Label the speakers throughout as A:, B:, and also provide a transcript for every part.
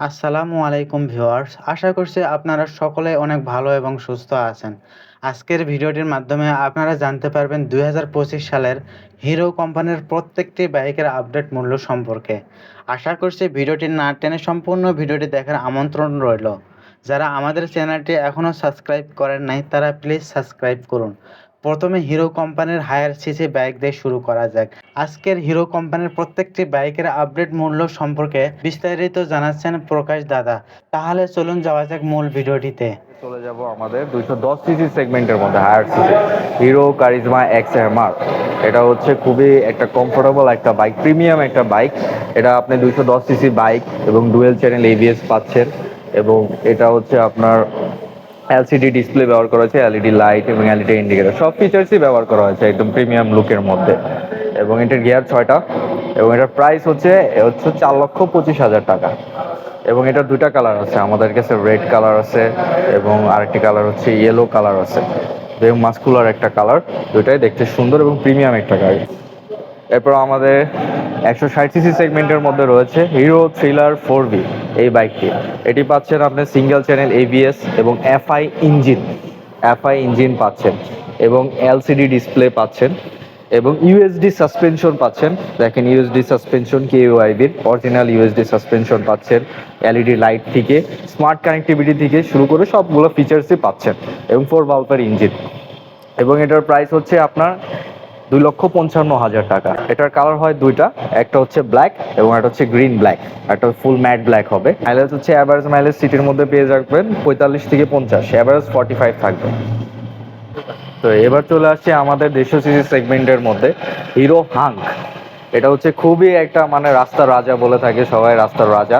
A: আসসালামু আলাইকুম ভিউয়ার্স। আশা করছি আপনারা সকলে অনেক ভালো এবং সুস্থ আছেন। আজকের ভিডিওটির মাধ্যমে আপনারা জানতে পারবেন দুই হাজার পঁচিশ সালের হিরো কোম্পানির প্রত্যেকটি বাইকের আপডেট মূল্য সম্পর্কে। আশা করছি ভিডিওটি না টেনে সম্পূর্ণ ভিডিওটি দেখার আমন্ত্রণ রইল। যারা আমাদের চ্যানেলটি এখনও সাবস্ক্রাইব করেন নাই, তারা প্লিজ সাবস্ক্রাইব করুন। প্রথমে হিরো কোম্পানির হায়ার সিসি বাইক দিয়ে শুরু করা যাক। আজকের হিরো কোম্পানির প্রত্যেকটি বাইকের আপডেট মূল্য সম্পর্কে বিস্তারিত জানাচ্ছেন প্রকাশ দাদা। তাহলে চলুন যাওয়া যাক মূল ভিডিওটিতে।
B: চলে যাব আমাদের দুইশো দশ সিসি সেগমেন্টের মধ্যে higher CC Hero Karizma X MR এটা হচ্ছে খুবই একটা কমফোর্টেবল একটা বাইক প্রিমিয়াম একটা বাইক এটা আপনি দুইশো দশ সিসি বাইক এবং ডুয়েল চ্যানেল এবিএস পাচ্ছেন। এবং এটা হচ্ছে আপনার এলসিডি ডিসপ্লে ব্যবহার করা হয়েছে এলইডি লাইট এবং এলইডি ইন্ডিকেটর সব ফিচার্সই ব্যবহার করা হয়েছে একদম প্রিমিয়াম লুকের মধ্যে। এবং এটার গিয়ার ছয়টা। এবং এটার প্রাইস হচ্ছে হচ্ছে চার লক্ষ পঁচিশ হাজার টাকা। এবং এটার দুইটা কালার আছে, আমাদের কাছে রেড কালার আছে এবং আরেকটি কালার হচ্ছে ইয়েলো কালার আছে। এবং মাস্কুলার একটা কালার দুইটাই দেখতে সুন্দর এবং প্রিমিয়াম একটা গাড়ি। এরপর আমাদের একশো ষাট সিসি সেগমেন্টের মধ্যে রয়েছে হিরো থ্রিলার ফোর বি এই বাইকটি এটি পাচ্ছেন আপনি সিঙ্গেল চ্যানেল এবিএস এবং এফআই ইঞ্জিন এফআই ইঞ্জিন পাচ্ছেন এবং এলসিডি ডিসপ্লে পাচ্ছেন এবং ইউএসডি সাসপেনশন পাচ্ছেন। দেখেন ইউএসডি সাসপেনশন কে ইউআইবির অরিজিনাল ইউএসডি সাসপেনশন পাচ্ছেন এলইডি লাইট থেকে স্মার্ট কানেক্টিভিটি থেকে শুরু করে সবগুলো ফিচার্সই পাচ্ছেন এবং ফোর বাল্বের ইঞ্জিন এবং এটার প্রাইস হচ্ছে আপনার দুই লক্ষ পঞ্চান্ন হাজার টাকা। এটার কালার হয় দুইটা, একটা হচ্ছে ব্ল্যাক এবং একটা হচ্ছে গ্রিন ব্ল্যাক একটা ফুল ম্যাট ব্ল্যাক হবে। মাইলেজ হচ্ছে অ্যাভারেজ মাইলেজ সিটির মধ্যে পেয়ে যাবেন পঁয়তাল্লিশ থেকে পঞ্চাশ অ্যাভারেজ ফর্টি ফাইভ থাকবে। তো এবার চলে আসছে আমাদের দেড়শো সিসি সেগমেন্টের মধ্যে, হিরো হাঙ্ক। এটা হচ্ছে খুবই একটা মানে রাস্তার রাজা বলে থাকে সবাই, রাস্তার রাজা।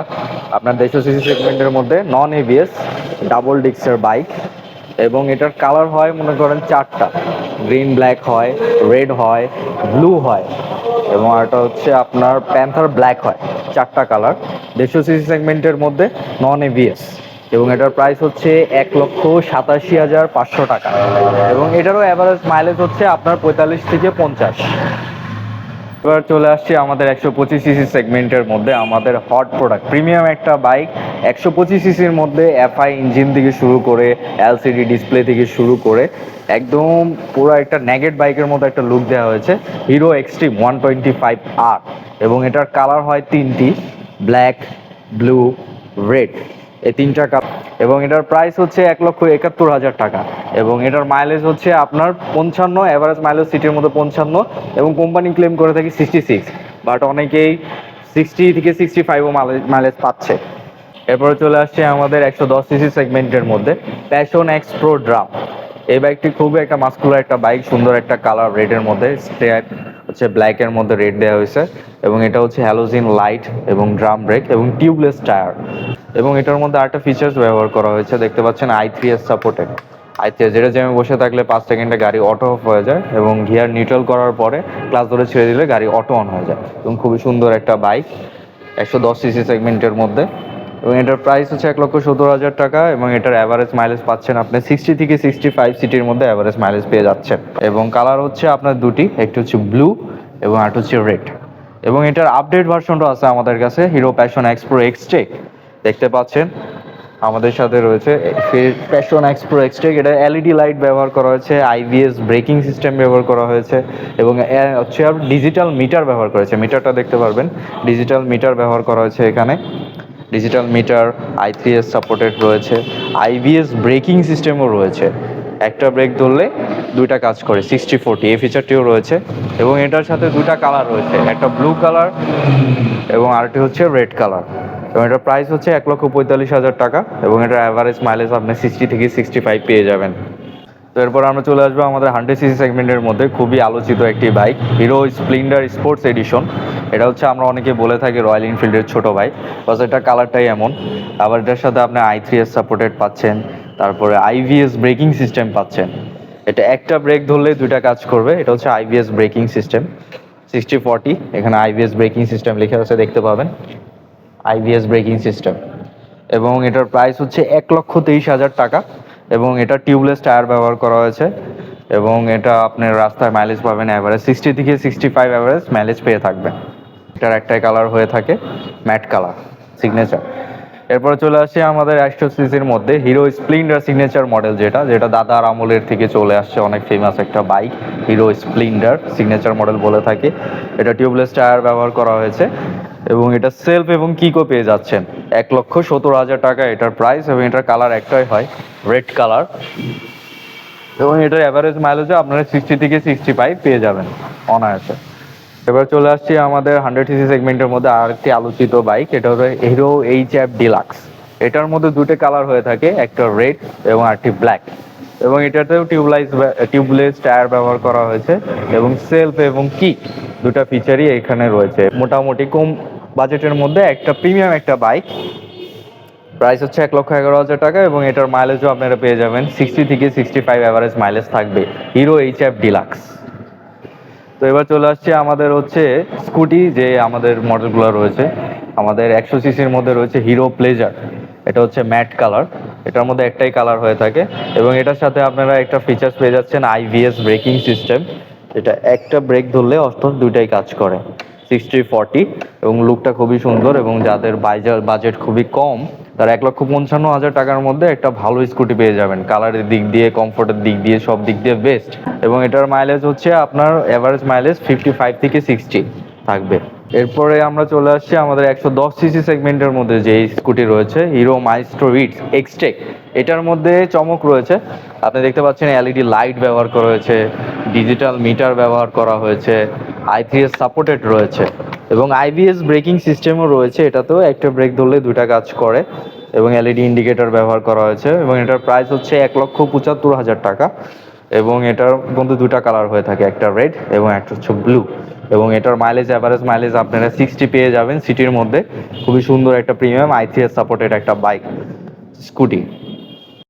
B: আপনার দেড়শো সিসি সেগমেন্টের মধ্যে নন এবিএস ডাবল ডিক্সের বাইক এবং এটার কালার হয় মনে করেন চারটা। গ্রিন ব্ল্যাক হয় রেড হয় ব্লু হয় এবং এটা হচ্ছে আপনার প্যান্থার ব্ল্যাক হয়, চারটা কালার দেড়শো সিসি সেগমেন্টের মধ্যে নন এভিএস এবং এটার প্রাইস হচ্ছে এক লক্ষ সাতাশি হাজার পাঁচশো টাকা এবং এটারও অ্যাভারেজ মাইলেজ হচ্ছে আপনার পঁয়তাল্লিশ থেকে পঞ্চাশ। এবার চলে আসছি আমাদের একশো পঁচিশ সিসি সেগমেন্টের মধ্যে, আমাদের হট প্রোডাক্ট প্রিমিয়াম একটা বাইক একশো পঁচিশ সিসির মধ্যে এফআই ইঞ্জিন থেকে শুরু করে এলসিডি ডিসপ্লে থেকে শুরু করে, একদম পুরো একটা নেগেট বাইকের মতো একটা লুক দেওয়া হয়েছে Hero Xtreme one twenty five R এবং এটার কালার হয় তিনটি ব্ল্যাক ব্লু রেড এই তিনটা কাপ এবং এটার প্রাইস হচ্ছে এক লক্ষ একাত্তর হাজার টাকা। এবং এটার মাইলেজ হচ্ছে আপনার পঞ্চান্ন অ্যাভারেজ মাইলেজ সিটির মধ্যে পঞ্চান্ন এবং কোম্পানি ক্লেম করে থাকি সিক্সটি সিক্স বাট অনেকেই সিক্সটি থেকে সিক্সটি ফাইভও মাইলেজ পাচ্ছে। এরপরে চলে আসছে আমাদের একশো দশ সিসি সেগমেন্টের মধ্যে। প্যাশন এক্স প্রো ড্রাম এই বাইকটি খুবই একটা মাস্কুলার একটা বাইক সুন্দর একটা কালার রেডের মধ্যে স্ট্রেট হচ্ছে ব্ল্যাকের মধ্যে রেড দেওয়া হয়েছে এবং এটা হচ্ছে হ্যালোজিন লাইট এবং ড্রাম ব্রেক এবং টিউবলেস টায়ার এবং এটার মধ্যে আরেকটা ফিচার্স ব্যবহার করা হয়েছে, দেখতে পাচ্ছেন I three S supported I three S যেটা জ্যামে বসে থাকলে পাঁচ সেকেন্ডে গাড়ি অটো অফ হয়ে যায় এবং গিয়ার নিউট্রাল করার পরে ক্লাস ধরে ছেড়ে দিলে গাড়ি অটো অন হয়ে যায়। এবং খুবই সুন্দর একটা বাইক একশো দশ সিসি সেগমেন্টের মধ্যে। এবং এটার প্রাইস হচ্ছে এক লক্ষ সত্তর হাজার টাকা এবং এটার অ্যাভারেজ মাইলেজ পাচ্ছেন আপনি সিক্সটি থেকে সিক্সটি ফাইভ সিটির মধ্যে অ্যাভারেজ মাইলেজ পেয়ে যাচ্ছেন। এবং কালার হচ্ছে আপনার দুটি, একটি হচ্ছে ব্লু এবং আরেকটা হচ্ছে রেড এবং এটার আপডেট ভার্সনটা আছে আমাদের কাছে হিরো প্যাশন এক্সপ্রো এক্সটেক দেখতে পাচ্ছেন, আমাদের সাথে রয়েছে প্যাশন এক্সপ্রো এক্সটেক এটা এলইডি লাইট ব্যবহার করা হয়েছে আইবিএস ব্রেকিং সিস্টেম ব্যবহার করা হয়েছে এবং হচ্ছে ডিজিটাল মিটার ব্যবহার করেছে মিটারটা দেখতে পারবেন ডিজিটাল মিটার ব্যবহার করা হয়েছে এখানে। ডিজিটাল মিটার আইপিএস সাপোর্টেড রয়েছে আইবিএস ব্রেকিং সিস্টেমও রয়েছে। একটা ব্রেক ধরলে দুইটা কাজ করে সিক্সটি ফোরটি এই ফিচারটিও রয়েছে। এবং এটার সাথে দুটা কালার রয়েছে, একটা ব্লু কালার এবং আরেকটি হচ্ছে রেড কালার এবং এটার প্রাইস হচ্ছে এক লক্ষ পঁয়তাল্লিশ হাজার টাকা এবং এটার অ্যাভারেজ মাইলেজ আপনি সিক্সটি থেকে সিক্সটি ফাইভ পেয়ে যাবেন। তো এরপর আমরা চলে আসব আমাদের হান্ড্রেড সিসি সেগমেন্টের মধ্যে, খুবই আলোচিত একটি bike Hero Splendor sports edition এটা হচ্ছে আমরা অনেকে বলে থাকি রয়্যাল এনফিল্ডের ছোট ভাই, বাস এটা কালারটাই এমন। আবার এটার সাথে আপনি আই থ্রি এস সাপোর্টেড পাচ্ছেন, তারপরে আইভিএস ব্রেকিং সিস্টেম পাচ্ছেন। এটা একটা ব্রেক ধরলে দুইটা কাজ করবে, এটা হচ্ছে IVS braking system sixty forty এখানে আইভিএস ব্রেকিং সিস্টেম লিখে আছে, দেখতে পাবেন। আইভিএস ব্রেকিং সিস্টেম এবং এটার প্রাইস হচ্ছে এক লক্ষ তেইশ হাজার টাকা, এবং এটা টিউবলেস টায়ার ব্যবহার করা হয়েছে। এবং এটা আপনার রাস্তায় মাইলেজ পাবেন অ্যাভারেজ সিক্সটি থেকে সিক্সটি ফাইভ অ্যাভারেজ মাইলেজ পেয়ে থাকবেন। এটার একটাই কালার হয়ে থাকে ম্যাট কালার সিগনেচার এরপরে চলে আসে আমাদের একশো সিসির মধ্যে হিরো স্প্লেন্ডার সিগনেচার মডেল যেটা যেটা দাদার আমলের থেকে চলে আসছে অনেক ফেমাস একটা bike Hero Splendor signature model বলে থাকে। এটা টিউবলেস টায়ার ব্যবহার করা হয়েছে এবং এটা সেলফ এবং কিকো পেয়ে যাচ্ছেন। এক লক্ষ সত্তর হাজার টাকা এটার প্রাইস এবং এটার কালার একটাই হয় রেড কালার এবং এটার অ্যাভারেজ মাইলেজে আপনারা সিক্সটি থেকে সিক্সটি ফাইভ পেয়ে যাবেন অনায়াসে। এবার চলে আসছি আমাদের হান্ড্রেড সিসি সেগমেন্টের মধ্যে আরেকটি আলোচিত বাইক এটা হলো হিরো এইচ এফ ডিলাক্স এটার মধ্যে দুটো কালার হয়ে থাকে, একটা রেড এবং একটি ব্ল্যাক এবং এটাতেও টিউবলাইজ টিউবলেস টায়ার ব্যবহার করা হয়েছে এবং সেলফ এবং কিক দুটা ফিচারই এখানে রয়েছে। মোটামুটি কম বাজেটের মধ্যে একটা প্রিমিয়াম একটা বাইক প্রাইস হচ্ছে এক লক্ষ এগারো হাজার টাকা এবং এটার মাইলেজও আপনারা পেয়ে যাবেন সিক্সটি থেকে সিক্সটি ফাইভ অ্যাভারেজ মাইলেজ থাকবে। হিরো এইচ এফ ডিলাক্স তো এবার চলে আসছে আমাদের হচ্ছে স্কুটি, যে আমাদের মডেলগুলো রয়েছে। আমাদের একশো সিসির মধ্যে রয়েছে হিরো প্লেজার এটা হচ্ছে ম্যাট কালার। এটার মধ্যে একটাই কালার হয়ে থাকে। এবং এটার সাথে আপনারা একটা ফিচার্স পেয়ে যাচ্ছেন আইভিএস ব্রেকিং সিস্টেম এটা একটা ব্রেক ধরলে অষ্টম দুইটাই কাজ করে। সিক্সটি ফর্টি এবং লুকটা খুবই সুন্দর এবং যাদের বাজেট খুবই কম তারা এক লক্ষ পঞ্চান্ন হাজার টাকার মধ্যে একটা ভালো স্কুটি পেয়ে যাবেন। কালারের দিক দিয়ে কমফোর্টের দিক দিয়ে, সব দিক দিয়ে বেস্ট এবং এটার মাইলেজ হচ্ছে আপনার এভারেজ মাইলেজ ফিফটি ফাইভ থেকে সিক্সটি থাকবে। এরপরে আমরা চলে আসছি আমাদের একশো দশ সিসি সেগমেন্টের মধ্যে যে স্কুটি রয়েছে হিরো মাইস্ট্রো ইটস এক্সটেক এটার মধ্যে চমক রয়েছে। আপনি দেখতে পাচ্ছেন এলইডি লাইট ব্যবহার করা হয়েছে ডিজিটাল মিটার ব্যবহার করা হয়েছে আইপিএস সাপোর্টেড রয়েছে। এবং আইবিএস ব্রেকিং সিস্টেমও রয়েছে, এটাতেও একটা ব্রেক ধরলে দুটা কাজ করে, এবং এলইডি ইন্ডিকেটর ব্যবহার করা হয়েছে, এবং এটার প্রাইস হচ্ছে এক লক্ষ পঁচাত্তর হাজার টাকা, এবং এটার মধ্যে দুটা কালার হয়ে থাকে, একটা রেড এবং একটা হচ্ছে ব্লু এবং এটার মাইলেজ অ্যাভারেজ মাইলেজ আপনারা সিক্সটি পেয়ে যাবেন সিটির মধ্যে, খুবই সুন্দর একটা প্রিমিয়াম আইসিএস সাপোর্টেড একটা বাইক স্কুটি